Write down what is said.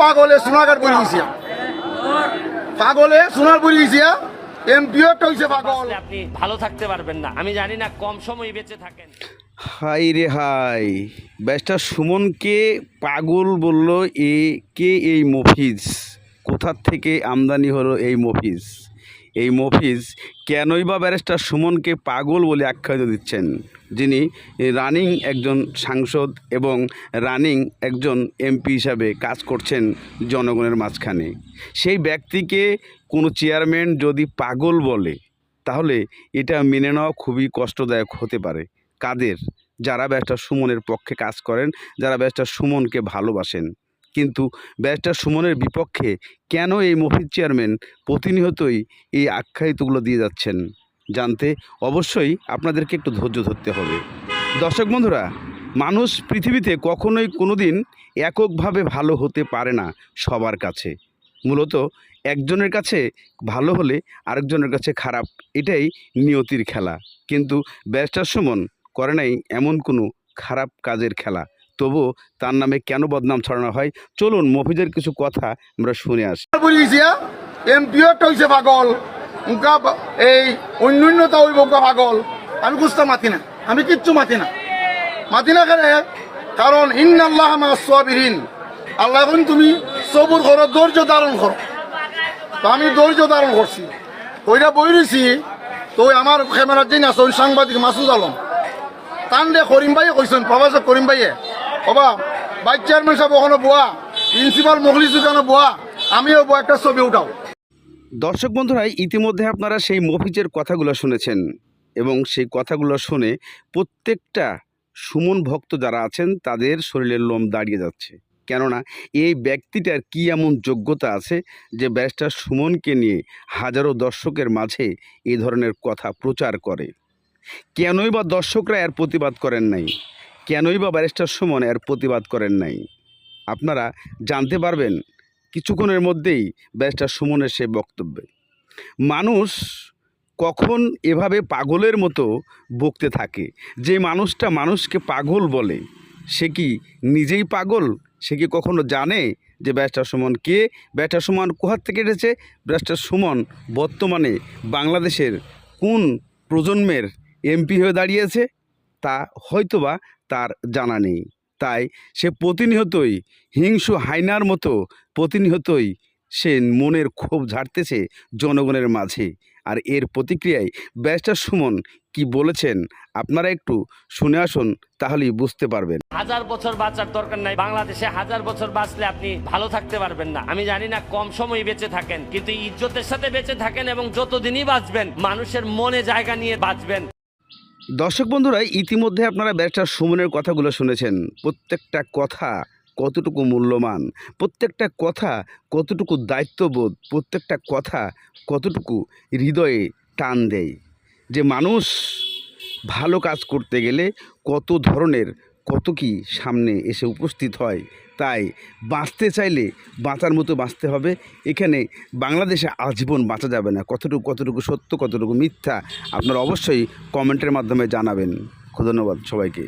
পাগলে সোনাগার পড়ে গেছি। পাগলে সোনার পড়ে গেছি এমপিও একটা হয়েছে পাগল। আপনি ভালো থাকতে পারবেন না। আমি জানি না কম সময় বেঁচে থাকেন। হাই রে হাই। ব্যাসটা সুমনকে পাগল বলল এ কে এই মফিজ? কোথার থেকে আমদানি হলো এই মফিজ? এই মফিজ কেনই বা ব্যারিস্টার সুমনকে পাগল বলে আখ্যায়িত দিচ্ছেন? যিনি রানিং একজন সাংসদ এবং রানিং একজন এমপি হিসাবে কাজ করছেন জনগণের মাঝখানে। সেই ব্যক্তিকে কোনো চেয়ারম্যান যদি পাগল বলে, তাহলে এটা মেনে নেওয়া খুবই কষ্টদায়ক হতে পারে। কাদের? যারা ব্যারিস্টার সুমনের পক্ষে কাজ করেন, যারা ব্যারিস্টার সুমনকে ভালোবাসেন। কিন্তু ব্যারিস্টার সুমনের বিপক্ষে কেন এই মফিজ চেয়ারম্যান প্রতিনিয়তই এই আখ্যায়িতগুলো দিয়ে যাচ্ছেন? জানতে অবশ্যই আপনাদেরকে একটু ধৈর্য ধরতে হবে। দর্শক বন্ধুরা, মানুষ পৃথিবীতে কখনোই কোনোদিন এককভাবে ভালো হতে পারে না সবার কাছে। মূলত একজনের কাছে ভালো হলে আরেকজনের কাছে খারাপ, এটাই নিয়তির খেলা। কিন্তু ব্যারিস্টার সুমন করে নাই এমন কোনো খারাপ কাজের খেলা। তবু তার নামে কেন বদনাম ছড়ানো হয়? চলুন মফিজের কিছু কথা আমরা শুনে আসি। এমপিও একটা পাগল। উনকা এই অন্যান্যতা হইব উনকা পাগল। আমি কুস্তা মাতি না। আমি কিচ্ছু মাতি না। মাতি না কেন? কারণ ইন্নাল্লাহ মা সাবিরিন। আল্লাহ এখন তুমি সবুর করো, ধৈর্য ধারণ করো। তো আমি ধৈর্য ধারণ করছি। ওইটা বই রয়েছি তো আমার ক্যামেরার যিনি আছেন সাংবাদিক মাসুদ আলম। তান দে করিম ভাইয়ে বাবা সাহেব করিম ভাইয়ে। বাবা ভাইস চেয়ারম্যান সাহেব ওখানে বোয়া, প্রিন্সিপাল মখলিস বোয়া, আমিও বোয়া, একটা ছবি উঠাও। দর্শক বন্ধুরা, ইতিমধ্যে আপনারা সেই মফিজের কথাগুলো শুনেছেন এবং সেই কথাগুলো শুনে প্রত্যেকটা সুমন ভক্ত যারা আছেন, তাদের শরীরের লোম দাঁড়িয়ে যাচ্ছে। কেননা, এই ব্যক্তিটার কি এমন যোগ্যতা আছে যে ব্যারিস্টার সুমনকে নিয়ে হাজারো দর্শকের মাঝে এই ধরনের কথা প্রচার করে? কেনই বা দর্শকরা এর প্রতিবাদ করেন নাই? কেনই বা ব্যারিস্টার সুমন এর প্রতিবাদ করেন নাই? আপনারা জানতে পারবেন কিছুক্ষণের মধ্যেই ব্যারিস্টার সুমনের সেই বক্তব্যে। মানুষ কখন এভাবে পাগলের মতো বকতে থাকে? যে মানুষটা মানুষকে পাগল বলে, সে কি নিজেই পাগল? সে কি কখনো জানে যে ব্যারিস্টার সুমন কে? ব্যারিস্টার সুমন কোহার থেকে এসেছে? ব্যারিস্টার সুমন বর্তমানে বাংলাদেশের কোন প্রজন্মের এমপি হয়ে দাঁড়িয়েছে? তা হয়তোবা তার জানা নেই। তাই সে প্রতিনিয়তই হিংসু হাইনার মতো প্রতিনিয়তই সে মনের ক্ষোভ ঝাড়তেছে জনগণের মাঝে। আর এর প্রতিক্রিয়ায় ব্যারিস্টার সুমন কি বলেছেন আপনারা একটু শুনে আসুন, তাহলেই বুঝতে পারবেন। হাজার বছর বাঁচার দরকার নাই। বাংলাদেশে হাজার বছর বাঁচলে আপনি ভালো থাকতে পারবেন না। আমি জানি না কম সময় বেঁচে থাকেন, কিন্তু ইজ্জতের সাথে বেঁচে থাকেন এবং যতদিনই বাঁচবেন, মানুষের মনে জায়গা নিয়ে বাঁচবেন। দর্শক বন্ধুরা, ইতিমধ্যে আপনারা ব্যারিস্টার সুমনের কথাগুলো শুনেছেন। প্রত্যেকটা কথা কতটুকু মূল্যবান, প্রত্যেকটা কথা কতটুকু দায়িত্ববোধ, প্রত্যেকটা কথা কতটুকু হৃদয়ে টান দেয়। যে মানুষ ভালো কাজ করতে গেলে কত ধরনের কত কি সামনে এসে উপস্থিত হয়, তাই বাঁচতে চাইলে বাঁচার মতো বাঁচতে হবে। এখানে বাংলাদেশে আজীবন বাঁচা যাবে না। কতটুকু কতটুকু সত্য, কতটুকু মিথ্যা আপনারা অবশ্যই কমেন্টের মাধ্যমে জানাবেন। ধন্যবাদ সবাইকে।